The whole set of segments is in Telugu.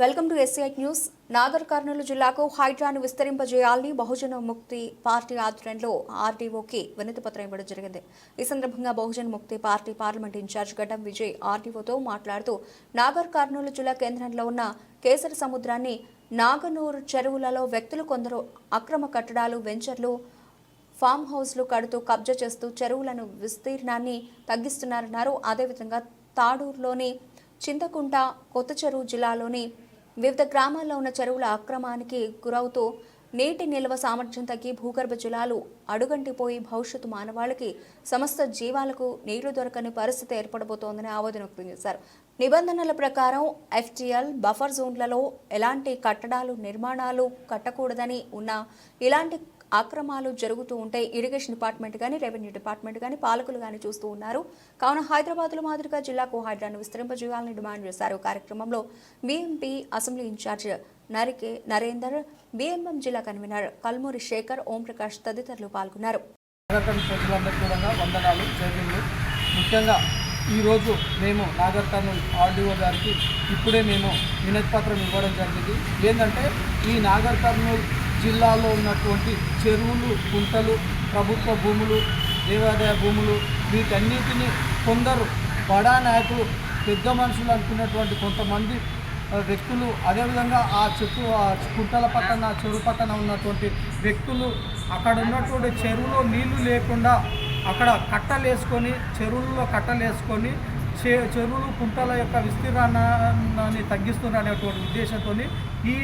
Welcome to SI news. Nagar Kurnool జిల్లాకు హైడ్రాను విస్తరింపజేయాలని బహుజన ముక్తి పార్టీ ఆధ్వర్యంలో ఆర్డీఓకి వినతి పత్రం ఇవ్వడం జరిగింది. ఈ సందర్భంగా బహుజన ముక్తి పార్టీ పార్లమెంట్ ఇన్ఛార్జ్ గడ్డం విజయ్ ఆర్డీఓతో మాట్లాడుతూ నాగర్ కర్నూలు జిల్లా కేంద్రంలో ఉన్న కేసరి సముద్రాన్ని నాగనూరు చెరువులలో వ్యక్తులు కొందరు అక్రమ కట్టడాలు వెంచర్లు ఫామ్ హౌస్లు కడుతూ కబ్జా చేస్తూ చెరువులను విస్తీర్ణాన్ని తగ్గిస్తున్నారన్నారు. అదేవిధంగా తాడూరులోని చింతకుంట కొత్త చెరువు జిల్లాలోని వివిధ గ్రామాల్లో ఉన్న చెరువుల అక్రమానికి గురవుతూ నీటి నిల్వ సామర్థ్యం తగ్గి భూగర్భ జలాలు అడుగంటిపోయి భవిష్యత్తు మానవాళికి సమస్త జీవాలకు నీళ్ళు దొరకని పరిస్థితి ఏర్పడబోతోందని ఆవేదన వ్యక్తం చేశారు. నిబంధనల ప్రకారం ఎఫ్టీఎల్ బఫర్ జోన్లలో ఎలాంటి కట్టడాలు నిర్మాణాలు కట్టకూడదని ఉన్న ఇలాంటి అక్రమాలు జరుగుతూ ఉంటే ఇరిగేషన్ డిపార్ట్మెంట్ కానీ రెవెన్యూ డిపార్ట్మెంట్ కానీ పాలకులు కానీ చూస్తూ ఉన్నారు. కావున హైదరాబాద్లో మాదిరిగా జిల్లాకు హైడ్రాను విస్తరింపజేయాలని డిమాండ్ చేశారు. కార్యక్రమంలో బీఎంపీ అసెంబ్లీ ఇన్ఛార్జ్ నరికే నరేందర్ బీఎంఎం జిల్లా కన్వీనర్ కల్మూరి శేఖర్ ఓంప్రకాష్ తదితరులు పాల్గొన్నారు. ముఖ్యంగా ఈరోజు మేము నాగర్ కర్నూలు ఆర్డీఓ గారికి ఇప్పుడే మేము వినతి పత్రం ఇవ్వడం జరిగింది. ఏంటంటే ఈ నాగర్ కర్నూలు జిల్లాలో ఉన్నటువంటి చెరువులు కుంటలు ప్రభుత్వ భూములు దేవాదాయ భూములు వీటన్నిటిని కొందరు బడా నాయకులు పెద్ద మనుషులు అనుకున్నటువంటి కొంతమంది వ్యక్తులు అదేవిధంగా ఆ చెట్టు ఆ కుంటల పక్కన చెరువు పక్కన ఉన్నటువంటి వ్యక్తులు అక్కడ ఉన్నటువంటి చెరువులో నీళ్ళు లేకుండా అక్కడ కట్టలు వేసుకొని చెరువుల్లో కట్టలు వేసుకొని చెరువులు కుంటల యొక్క విస్తీర్ణాన్ని తగ్గిస్తున్నటువంటి ఉద్దేశంతో ఈ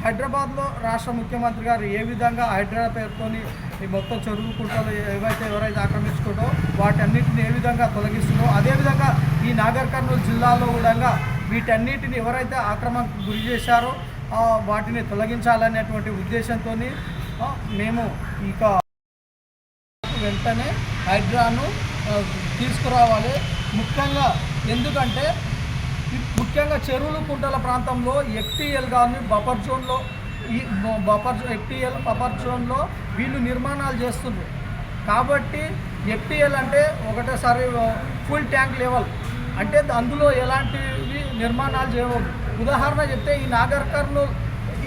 హైదరాబాద్లో రాష్ట్ర ముఖ్యమంత్రి గారు ఏ విధంగా హైదరాబాద్ పేరుతోని ఈ మొత్తం చెరువు కుంటలు ఏవైతే ఎవరైతే ఆక్రమించుకుంటో వాటన్నిటిని ఏ విధంగా తొలగిస్తుందో అదేవిధంగా ఈ నాగర్ కర్నూలు జిల్లాలో కూడా వీటన్నిటిని ఎవరైతే ఆక్రమణకు గురి చేశారో వాటిని తొలగించాలనేటువంటి ఉద్దేశంతో మేము ఇక వెంటనే హైడ్రాను తీసుకురావాలి. ముఖ్యంగా ఎందుకంటే ముఖ్యంగా చెరువులు కుంటల ప్రాంతంలో ఎఫ్టీఎల్ కానీ బఫర్ జోన్లో ఈ బఫర్ ఎఫ్టీఎల్ బఫర్ జోన్లో వీళ్ళు నిర్మాణాలు చేస్తున్నారు. కాబట్టి ఎఫ్టీఎల్ అంటే ఒకటేసారి ఫుల్ ట్యాంక్ లెవెల్. అంటే అందులో ఎలాంటివి నిర్మాణాలు చేయవద్దు ఉదాహరణ చెప్తే ఈ నాగర్ కర్నూలు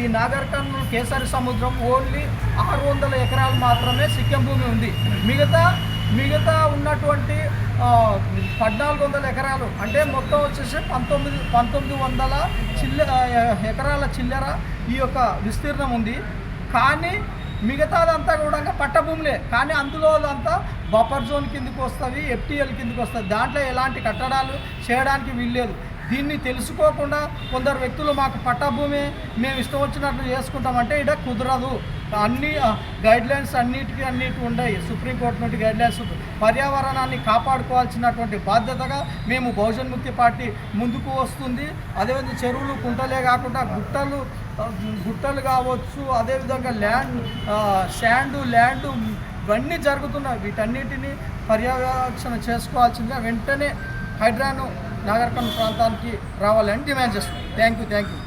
ఈ నాగర్ కర్నూలు కేసరి సముద్రం ఓన్లీ ఆరు వందల ఎకరాలు మాత్రమే సిక్కిం భూమి ఉంది. మిగతా మిగతా ఉన్నటువంటి పద్నాలుగు వందల ఎకరాలు అంటే మొత్తం వచ్చేసి పంతొమ్మిది పంతొమ్మిది వందల చిల్లర ఎకరాల చిల్లర ఈ యొక్క విస్తీర్ణం ఉంది. కానీ మిగతాదంతా కూడా పట్టభూములే. కానీ అందులో అంతా బఫర్ జోన్ కిందకి వస్తుంది ఎఫ్టీఎల్ కిందకి వస్తుంది. దాంట్లో ఎలాంటి కట్టడాలు చేయడానికి వీల్లేదు. దీన్ని తెలుసుకోకుండా కొందరు వ్యక్తులు మాకు పట్టభూమి మేము ఇష్టం వచ్చినట్లు చేసుకుంటామంటే ఇక్కడ కుదరదు. అన్ని గైడ్ లైన్స్ అన్నిటికీ అన్నిటి ఉన్నాయి సుప్రీంకోర్టు నుండి గైడ్ లైన్స్ పర్యావరణాన్ని కాపాడుకోవాల్సినటువంటి బాధ్యతగా మేము బహుజన్ ముక్తి పార్టీ ముందుకు వస్తుంది. అదేవిధంగా చెరువులు కుంటలే కాకుండా గుట్టలు గుట్టలు కావచ్చు అదేవిధంగా ల్యాండ్ శాండు ల్యాండ్ ఇవన్నీ జరుగుతున్నాయి. వీటన్నిటిని పర్యవేక్షణ చేసుకోవాల్సిందిగా వెంటనే హైడ్రాను నాగరికం ప్రాంతానికి రావాలని డిమాండ్ చేస్తున్నాం. Thank you thank you